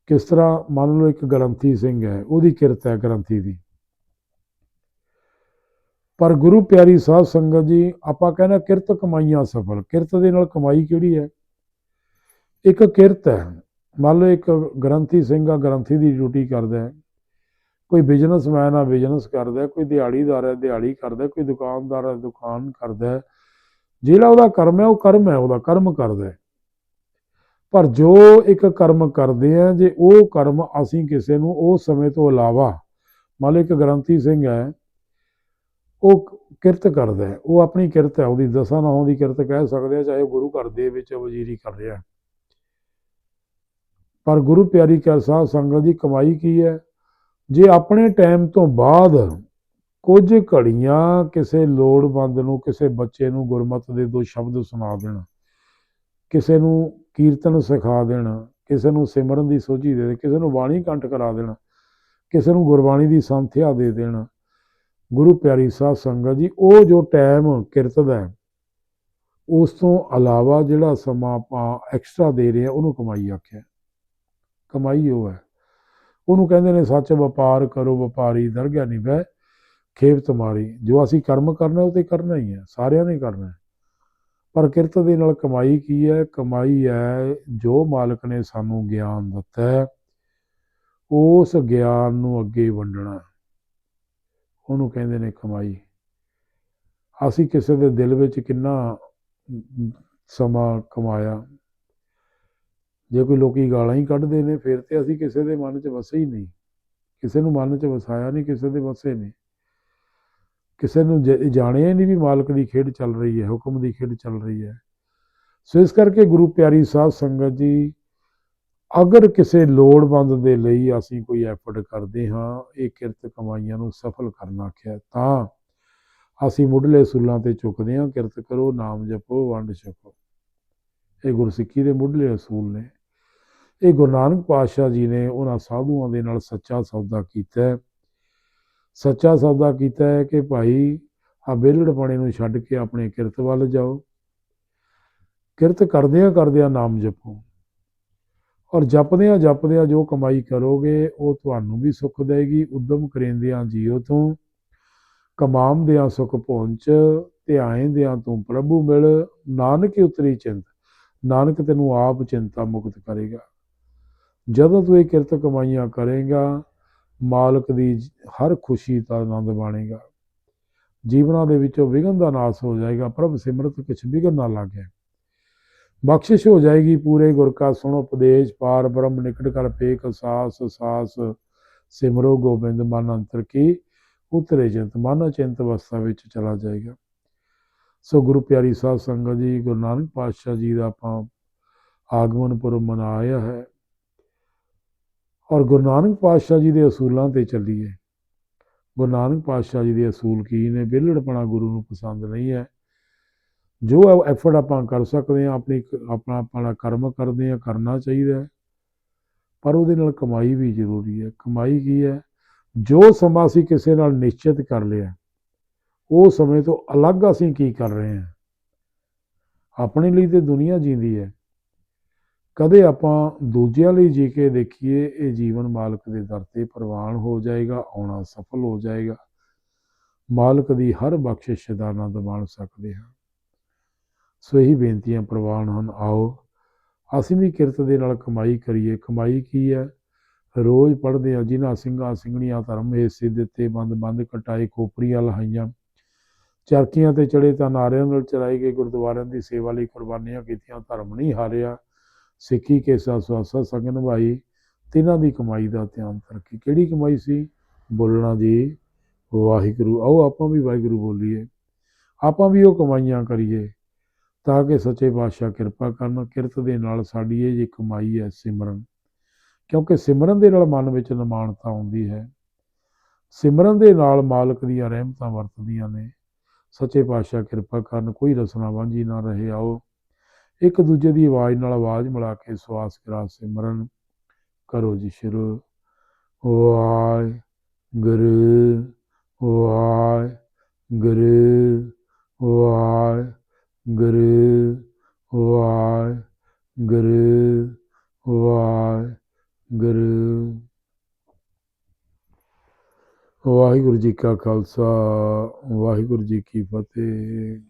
ਕਿਸ ਤਰ੍ਹਾਂ ਮੰਨ ਲਓ ਇੱਕ ਗ੍ਰੰਥੀ ਸਿੰਘ ਹੈ, ਉਹਦੀ ਕਿਰਤ ਹੈ ਗ੍ਰੰਥੀ ਦੀ। ਪਰ ਗੁਰੂ ਪਿਆਰੀ ਸਾਧ ਸੰਗਤ ਜੀ, ਆਪਾਂ ਕਹਿੰਦਾ ਕਿਰਤ ਕਮਾਈਆਂ ਸਫਲ। ਕਿਰਤ ਦੇ ਨਾਲ ਕਮਾਈ ਕਿਹੜੀ ਹੈ? ਇੱਕ ਕਿਰਤ ਹੈ। ਮੰਨ ਲਓ ਇੱਕ ਗ੍ਰੰਥੀ ਸਿੰਘ ਆ, ਗ੍ਰੰਥੀ ਦੀ ਡਿਊਟੀ ਕਰਦਾ ਹੈ। ਕੋਈ ਬਿਜ਼ਨਸਮੈਨ ਆ, ਬਿਜ਼ਨਸ ਕਰਦਾ ਕੋਈ ਦਿਹਾੜੀਦਾਰ ਹੈ, ਦਿਹਾੜੀ ਕਰਦਾ ਕੋਈ ਦੁਕਾਨਦਾਰ ਹੈ, ਦੁਕਾਨ ਕਰਦਾ ਜਿਹੜਾ ਉਹਦਾ ਕਰਮ ਹੈ, ਉਹ ਕਰਮ ਹੈ, ਉਹਦਾ ਕਰਮ ਕਰਦਾ ਹੈ। ਪਰ ਜੋ ਇੱਕ ਕਰਮ ਕਰਦੇ ਆ, ਜੇ ਉਹ ਕਰਮ ਅਸੀਂ ਕਿਸੇ ਨੂੰ ਉਸ ਸਮੇਂ ਤੋਂ ਇਲਾਵਾ, ਮੰਨ ਗ੍ਰੰਥੀ ਸਿੰਘ ਹੈ, ਉਹ ਕਿਰਤ ਕਰਦਾ ਹੈ, ਉਹ ਆਪਣੀ ਕਿਰਤ ਹੈ, ਉਹਦੀ ਦਸਾਂ ਨੌਂ ਦੀ ਕਿਰਤ ਕਹਿ ਸਕਦੇ ਆ, ਚਾਹੇ ਉਹ ਗੁਰੂ ਘਰ ਦੇ ਵਿੱਚ ਵਜ਼ੀਰੀ ਕਰ ਰਿਹਾ ਪਰ ਗੁਰੂ ਪਿਆਰੀ ਕਾ ਸਾਧ ਸੰਗਤ ਦੀ ਕਮਾਈ ਕੀ ਹੈ? ਜੇ ਆਪਣੇ ਟਾਈਮ ਤੋਂ ਬਾਅਦ ਕੁਝ ਘੜੀਆਂ ਕਿਸੇ ਲੋੜਵੰਦ ਨੂੰ, ਕਿਸੇ ਬੱਚੇ ਨੂੰ ਗੁਰਮਤ ਦੇ ਦੋ ਸ਼ਬਦ ਸੁਣਾ ਦੇਣ, ਕਿਸੇ ਨੂੰ ਕੀਰਤਨ ਸਿਖਾ ਦੇਣ, ਕਿਸੇ ਨੂੰ ਸਿਮਰਨ ਦੀ ਸੋਝੀ ਦੇ ਦੇਣ, ਕਿਸੇ ਨੂੰ ਬਾਣੀ ਕੰਠ ਕਰਾ ਦੇਣ, ਕਿਸੇ ਨੂੰ ਗੁਰਬਾਣੀ ਦੀ ਸੰਥਿਆ ਦੇ ਦੇਣ। ਗੁਰੂ ਪਿਆਰੀ ਸਾਹਿਬ ਸੰਗਤ ਜੀ, ਉਹ ਜੋ ਟਾਈਮ ਕਿਰਤ ਦਾ ਉਸ ਤੋਂ ਇਲਾਵਾ ਜਿਹੜਾ ਸਮਾਂ ਆਪਾਂ ਐਕਸਟਰਾ ਦੇ ਰਹੇ ਹਾਂ, ਉਹਨੂੰ ਕਮਾਈ ਆਖਿਆ ਕਮਾਈ ਉਹ ਹੈ। ਉਹਨੂੰ ਕਹਿੰਦੇ ਨੇ, ਸੱਚ ਵਪਾਰ ਕਰੋ, ਵਪਾਰੀ ਦਰਗਾਹ ਨਹੀਂ ਬਹਿ ਖੇਪ ਤੁਮਾਰੀ ਜੋ ਅਸੀਂ ਕਰਮ ਕਰਨਾ ਉਹ ਤੇ ਕਰਨਾ ਹੀ ਹੈ। ਸਾਰਿਆਂ ਨੇ ਕਰਨਾ ਹੈ। ਪਰ ਕਿਰਤ ਦੇ ਨਾਲ ਕਮਾਈ ਕੀ ਹੈ? ਕਮਾਈ ਹੈ, ਜੋ ਮਾਲਕ ਨੇ ਸਾਨੂੰ ਗਿਆਨ ਦਿੱਤਾ ਹੈ, ਉਸ ਗਿਆਨ ਨੂੰ ਅੱਗੇ ਵੰਡਣਾ ਉਹਨੂੰ ਕਹਿੰਦੇ ਨੇ ਕਮਾਈ। ਅਸੀਂ ਕਿਸੇ ਦੇ ਦਿਲ ਵਿੱਚ ਕਿੰਨਾ ਸਮਾਂ ਕਮਾਇਆ। ਜੇ ਕੋਈ ਲੋਕੀ ਗਾਲਾਂ ਹੀ ਕੱਢਦੇ ਨੇ, ਫਿਰ ਤੇ ਅਸੀਂ ਕਿਸੇ ਦੇ ਮਨ 'ਚ ਵਸੇ ਹੀ ਨਹੀਂ। ਕਿਸੇ ਨੂੰ ਮਨ 'ਚ ਵਸਾਇਆ ਨਹੀਂ, ਕਿਸੇ ਦੇ ਵਸੇ ਨਹੀਂ। ਕਿਸੇ ਨੂੰ ਜਾਣਿਆ ਹੀ ਨਹੀਂ ਵੀ ਮਾਲਕ ਦੀ ਖੇਡ ਚੱਲ ਰਹੀ ਹੈ, ਹੁਕਮ ਦੀ ਖੇਡ ਚੱਲ ਰਹੀ ਹੈ। ਸੋ ਇਸ ਕਰਕੇ ਗੁਰੂ ਪਿਆਰੀ ਸਾਧ ਸੰਗਤ ਜੀ, ਅਗਰ ਕਿਸੇ ਲੋੜਵੰਦ ਦੇ ਲਈ ਅਸੀਂ ਕੋਈ ਐਫਰਟ ਕਰਦੇ ਹਾਂ, ਇਹ ਕਿਰਤ ਕਮਾਈਆਂ ਨੂੰ ਸਫਲ ਕਰਨਾ ਆਖਿਆ ਤਾਂ ਅਸੀਂ ਮੁੱਢਲੇ ਅਸੂਲਾਂ ਤੇ ਚੁੱਕਦੇ ਹਾਂ। ਕਿਰਤ ਕਰੋ, ਨਾਮ ਜਪੋ, ਵੰਡ ਛਕੋ। ਇਹ ਗੁਰਸਿੱਖੀ ਦੇ ਮੁੱਢਲੇ ਅਸੂਲ ਨੇ। ਇਹ ਗੁਰੂ ਨਾਨਕ ਪਾਤਸ਼ਾਹ ਜੀ ਨੇ ਉਹਨਾਂ ਸਾਧੂਆਂ ਦੇ ਨਾਲ ਸੱਚਾ ਸੌਦਾ ਕੀਤਾ ਸੱਚਾ ਸੌਦਾ ਕੀਤਾ ਹੈ ਕਿ ਭਾਈ ਆ ਵਿਹਲੜਪਣੇ ਨੂੰ ਛੱਡ ਕੇ ਆਪਣੇ ਕਿਰਤ ਵੱਲ ਜਾਓ। ਕਿਰਤ ਕਰਦਿਆਂ ਕਰਦਿਆਂ ਨਾਮ ਜਪੋ। ਔਰ ਜਪਦਿਆਂ ਜਪਦਿਆਂ ਜੋ ਕਮਾਈ ਕਰੋਗੇ, ਉਹ ਤੁਹਾਨੂੰ ਵੀ ਸੁੱਖ ਦੇਗੀ ਉਦਮ ਕਰੇਂਦਿਆਂ ਜੀਓ ਤੋਂ ਕਮਾਮਦਿਆਂ ਸੁਖ ਪਹੁੰਚ, ਧਿਆਏਂਦਿਆਂ ਤੂੰ ਪ੍ਰਭੂ ਮਿਲ। ਨਾਨਕ ਉਤਰੀ ਚਿੰਤ, ਨਾਨਕ ਤੈਨੂੰ ਆਪ ਚਿੰਤਾ ਮੁਕਤ ਕਰੇਗਾ। ਜਦੋਂ ਤੂੰ ਇਹ ਕਿਰਤ ਕਮਾਈਆਂ ਕਰੇਗਾ ਮਾਲਕ ਦੀ ਹਰ ਖੁਸ਼ੀ ਦਾ ਆਨੰਦ ਬਾਣੇਗਾ ਜੀਵਨਾਂ ਦੇ ਵਿੱਚੋਂ ਵਿਘਨ ਦਾ ਨਾਸ ਹੋ ਜਾਏਗਾ। ਪ੍ਰਭ ਸਿਮਰਤ ਕਿਛ ਵਿਘਨ ਨਾ ਲਾਗੇ ਬਖਸ਼ਿਸ਼ ਹੋ ਜਾਏਗੀ ਪੂਰੇ ਗੁਰ ਕਾ। ਸੁਣ ਉਪਦੇਸ਼ ਪਾਰ ਬ੍ਰਹਮ ਨਿਕਟ ਕਰ ਪੇਖ ਸਾਸ ਸਾਸ। ਸਿਮਰੋ ਗੋਬਿੰਦ ਮਨ ਅੰਤਰ ਕੀ ਉਤਰੇ ਚਿੰਤ ਮਨ ਚਿੰਤ ਅਵਸਥਾ ਵਿੱਚ ਚਲਾ ਜਾਏਗਾ। ਸੋ ਗੁਰੂ ਪਿਆਰੀ ਸਾਧ ਸੰਗਤ ਜੀ, ਗੁਰੂ ਨਾਨਕ ਪਾਤਸ਼ਾਹ ਜੀ ਦਾ ਆਪਾਂ ਆਗਮਨ ਪੁਰਬ ਮਨਾਇਆ ਹੈ। ਔਰ ਗੁਰੂ ਨਾਨਕ ਪਾਤਸ਼ਾਹ ਜੀ ਦੇ ਅਸੂਲਾਂ ਤੇ ਚੱਲੀਏ। ਗੁਰੂ ਨਾਨਕ ਪਾਤਸ਼ਾਹ ਜੀ ਦੇ ਅਸੂਲ ਕੀ ਨੇ? ਵਿਹਲੜਪਣਾ ਗੁਰੂ ਨੂੰ ਪਸੰਦ ਨਹੀਂ ਹੈ। ਜੋ ਐਫਰਟ ਆਪਾਂ ਕਰ ਸਕਦੇ ਹਾਂ, ਆਪਣੀ ਆਪਣਾ ਆਪਣਾ ਕਰਮ ਕਰਦੇ ਹਾਂ, ਕਰਨਾ ਚਾਹੀਦਾ ਪਰ ਉਹਦੇ ਨਾਲ ਕਮਾਈ ਵੀ ਜ਼ਰੂਰੀ ਹੈ। ਕਮਾਈ ਕੀ ਹੈ? ਜੋ ਸਮਾਂ ਅਸੀਂ ਕਿਸੇ ਨਾਲ ਨਿਸ਼ਚਿਤ ਕਰ ਲਿਆ, ਉਹ ਸਮੇਂ ਤੋਂ ਅਲੱਗ ਅਸੀਂ ਕੀ ਕਰ ਰਹੇ ਹਾਂ? ਆਪਣੇ ਲਈ ਤੇ ਦੁਨੀਆ ਜੀਂਦੀ ਹੈ। ਕਦੇ ਆਪਾਂ ਦੂਜਿਆਂ ਲਈ ਜੀ ਕੇ ਦੇਖੀਏ, ਇਹ ਜੀਵਨ ਮਾਲਕ ਦੇ ਦਰ ਤੇ ਪ੍ਰਵਾਨ ਹੋ ਜਾਏਗਾ, ਆਉਣਾ ਸਫਲ ਹੋ ਜਾਏਗਾ। ਮਾਲਕ ਦੀ ਹਰ ਬਖਸ਼ਿਸ਼ ਦਾ ਆਨੰਦ ਮਾਣ ਸਕਦੇ ਹਾਂ। ਸੋ ਇਹੀ ਬੇਨਤੀਆਂ ਪ੍ਰਵਾਨ ਹਨ, ਆਓ ਅਸੀਂ ਵੀ ਕਿਰਤ ਦੇ ਨਾਲ ਕਮਾਈ ਕਰੀਏ। ਕਮਾਈ ਕੀ ਹੈ? ਰੋਜ਼ ਪੜ੍ਹਦੇ ਹਾਂ, ਜਿਨ੍ਹਾਂ ਸਿੰਘਾਂ ਸਿੰਘਣੀਆਂ ਧਰਮ ਏਸੇ ਦਿੱਤੇ ਬੰਦ ਬੰਦ ਕਟਾਏ ਖੋਪਰੀਆਂ ਲਹਾਈਆਂ। ਚਰਖੀਆਂ ਤੇ ਚੜੇ ਤਾਂ ਨਾਰਿਆਂ ਨਾਲ ਚਲਾਏ ਗਏ, ਗੁਰਦੁਆਰਿਆਂ ਦੀ ਸੇਵਾ ਲਈ ਕੁਰਬਾਨੀਆਂ ਕੀਤੀਆਂ, ਧਰਮ ਨਹੀਂ ਹਾਰਿਆ। ਸਿੱਖੀ ਕੇਸਾ ਸੁਆਸਾ ਸਗਨ ਭਾਈ ਤਿਨਾਂ ਦੀ ਕਮਾਈ ਦਾ ਧਿਆਨ ਰੱਖੀ। ਕਿਹੜੀ ਕਮਾਈ ਸੀ? ਬੋਲਣਾ ਜੀ, ਵਾਹਿਗੁਰੂ, ਆਓ ਆਪਾਂ ਵੀ ਵਾਹਿਗੁਰੂ ਬੋਲੀਏ। ਆਪਾਂ ਵੀ ਉਹ ਕਮਾਈਆਂ ਕਰੀਏ ਤਾਂ ਕਿ ਸੱਚੇ ਪਾਤਸ਼ਾਹ ਕਿਰਪਾ ਕਰਨ, ਕਿਰਤ ਦੇ ਨਾਲ ਸਾਡੀ ਇਹ ਜੀ ਕਮਾਈ ਹੈ ਸਿਮਰਨ। ਕਿਉਂਕਿ ਸਿਮਰਨ ਦੇ ਨਾਲ ਮਨ ਵਿੱਚ ਨਿਮਾਣਤਾ ਆਉਂਦੀ ਹੈ। ਸਿਮਰਨ ਦੇ ਨਾਲ ਮਾਲਕ ਦੀਆਂ ਰਹਿਮਤਾਂ ਵਰਤਦੀਆਂ ਨੇ। ਸੱਚੇ ਪਾਤਸ਼ਾਹ ਕਿਰਪਾ ਕਰਨ, ਕੋਈ ਰਸਨਾ ਵਾਂਝੀ ਨਾ ਰਹੇ, ਆਓ ਇੱਕ ਦੂਜੇ ਦੀ ਆਵਾਜ਼ ਨਾਲ ਆਵਾਜ਼ ਮਿਲਾ ਕੇ ਸਵਾਸ ਕਰਾ ਸਿਮਰਨ ਕਰੋ ਜੀ ਸ਼ੁਰੂ। ਵਾਹਿਗੁਰੂ ਵਾਹਿਗੁਰੂ ਵਾਹਿਗੁਰੂ ਵਾਹਿਗੁਰੂ ਵਾਹਿਗੁਰੂ ਵਾਹਿਗੁਰੂ ਜੀ ਕਾ ਖਾਲਸਾ, ਵਾਹਿਗੁਰੂ ਜੀ ਕੀ ਫਤਿਹ।